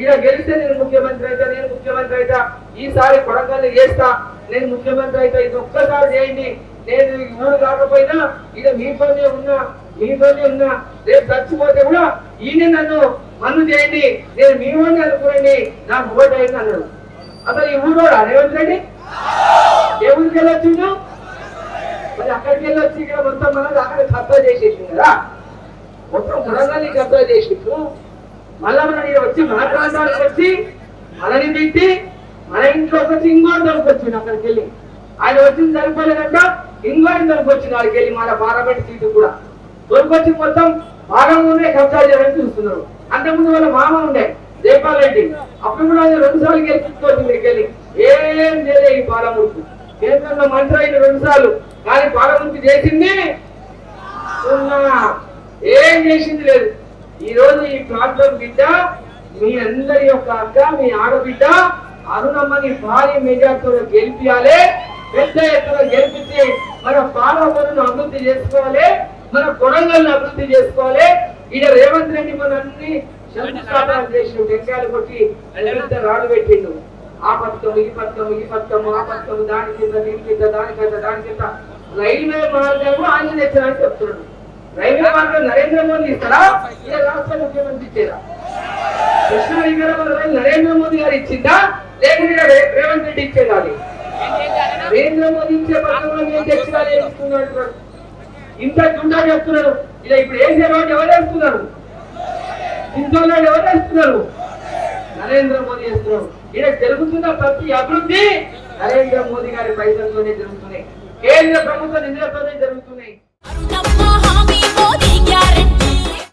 ఈడ గెలిస్తే నేను ముఖ్యమంత్రి అయితే నేను ముఖ్యమంత్రి అయితా. ఈసారి కొడంగల్ని చేస్తా. నేను ముఖ్యమంత్రి అయితే. ఇది ఒక్కసారి చేయండి. నేను ఊరు కాకపోయినా ఇక మీతోనే ఉన్నా మీతోనే ఉన్నా. రేపు చచ్చిపోతే కూడా ఈయన నన్ను మన్ను చేయండి. నేను మీ వాడిని అనుకోండి నాకు ఓటు అయింది అన్నాడు. అసలు ఈ ఊరు రేవంత్ రెడ్డి? ఏ ఊరికి వెళ్ళొచ్చు మరి అక్కడికి వెళ్ళొచ్చి ఇక్కడ మొత్తం మనది అక్కడ కబ్జా చేసేసింది కదా. మొత్తం కొడంగల్ని కబ్జా చేసిండు. మళ్ళా మన ఈడ వచ్చి మన ప్రాంతానికి వచ్చి మనని తిట్టి మన ఇంట్లోకి వచ్చి ఇంకోటి వచ్చింది అక్కడికి వెళ్ళి. ఆయన వచ్చింది సరిపోలేదంట ఇంకోటి తలుపుకొచ్చిన వాళ్ళకి వెళ్ళి మన పార్లమెంట్ సీటు కూడా. దొరికొచ్చి మొత్తం భాగంలోనే కబ్జా చేయాలని చూస్తున్నారు. అంతకుముందు వాళ్ళ మామ ఉండే జైపాల్ రెడ్డి అప్పుడు కూడా ఆయన రెండు సార్లు గెలిపించుకోవచ్చు వెళ్ళి. ఏం చేయలే ఈ పాలమూర్తి కేంద్రంలో మంత్రి అయిన రెండు సార్లు. కానీ పాలమూర్తి చేసింది ఏం చేసింది లేదు. ఈ రోజు ఈ ప్రాంతం బిడ్డ మీ అందరి యొక్క అక్క మీ ఆడబిడ్డ అరుణమ్మని భారీ మెజార్టీతో గెలిపించాలి పెద్ద ఎత్తున గెలిపించి మన పాలమూరును అభివృద్ధి చేసుకోవాలి మన కొడంగల్ని అభివృద్ధి చేసుకోవాలి. ఈయన రేవంత్ రెడ్డి మన అన్ని శంకుస్థాపన చేసిండు టెంకాయలు కొట్టి పెద్ద రాడు పెట్టిండు. ఆ పథకం ఈ పథకం ఈ పథకం ఆ పథకం దాని కింద దీని కింద దాని కింద దాని కింద. రైల్వే మార్గం కూడా ఆయన తెచ్చారని చెప్తున్నాడు. రైల్వే మార్గం నరేంద్ర మోదీ ఇస్తారా? ఏ రాష్ట్ర ముఖ్యమంత్రి ఇచ్చారా కృష్ణా విగ్రహం రైలు నరేంద్ర మోదీ గారు ఇచ్చిందా? లేకుంటే రేవంత్ రెడ్డి ఇచ్చేదా అది? నరేంద్ర మోదీ ఇచ్చే పథకంలో నేను తెచ్చినా ఇస్తున్నాడు ఇంత గుండా చేస్తున్నారు. ఇలా ఇప్పుడు ఏం చేయాలంటే ఎవరు వేస్తున్నారు హిందువులు ఎవరు వేస్తున్నారు నరేంద్ర మోదీ వేస్తున్నారు ఇలా జరుగుతున్న ప్రతి అభివృద్ధి నరేంద్ర మోదీ గారి పైసలతోనే జరుగుతున్నాయి. కేంద్ర ప్రభుత్వ నిధులతోనే జరుగుతున్నాయి.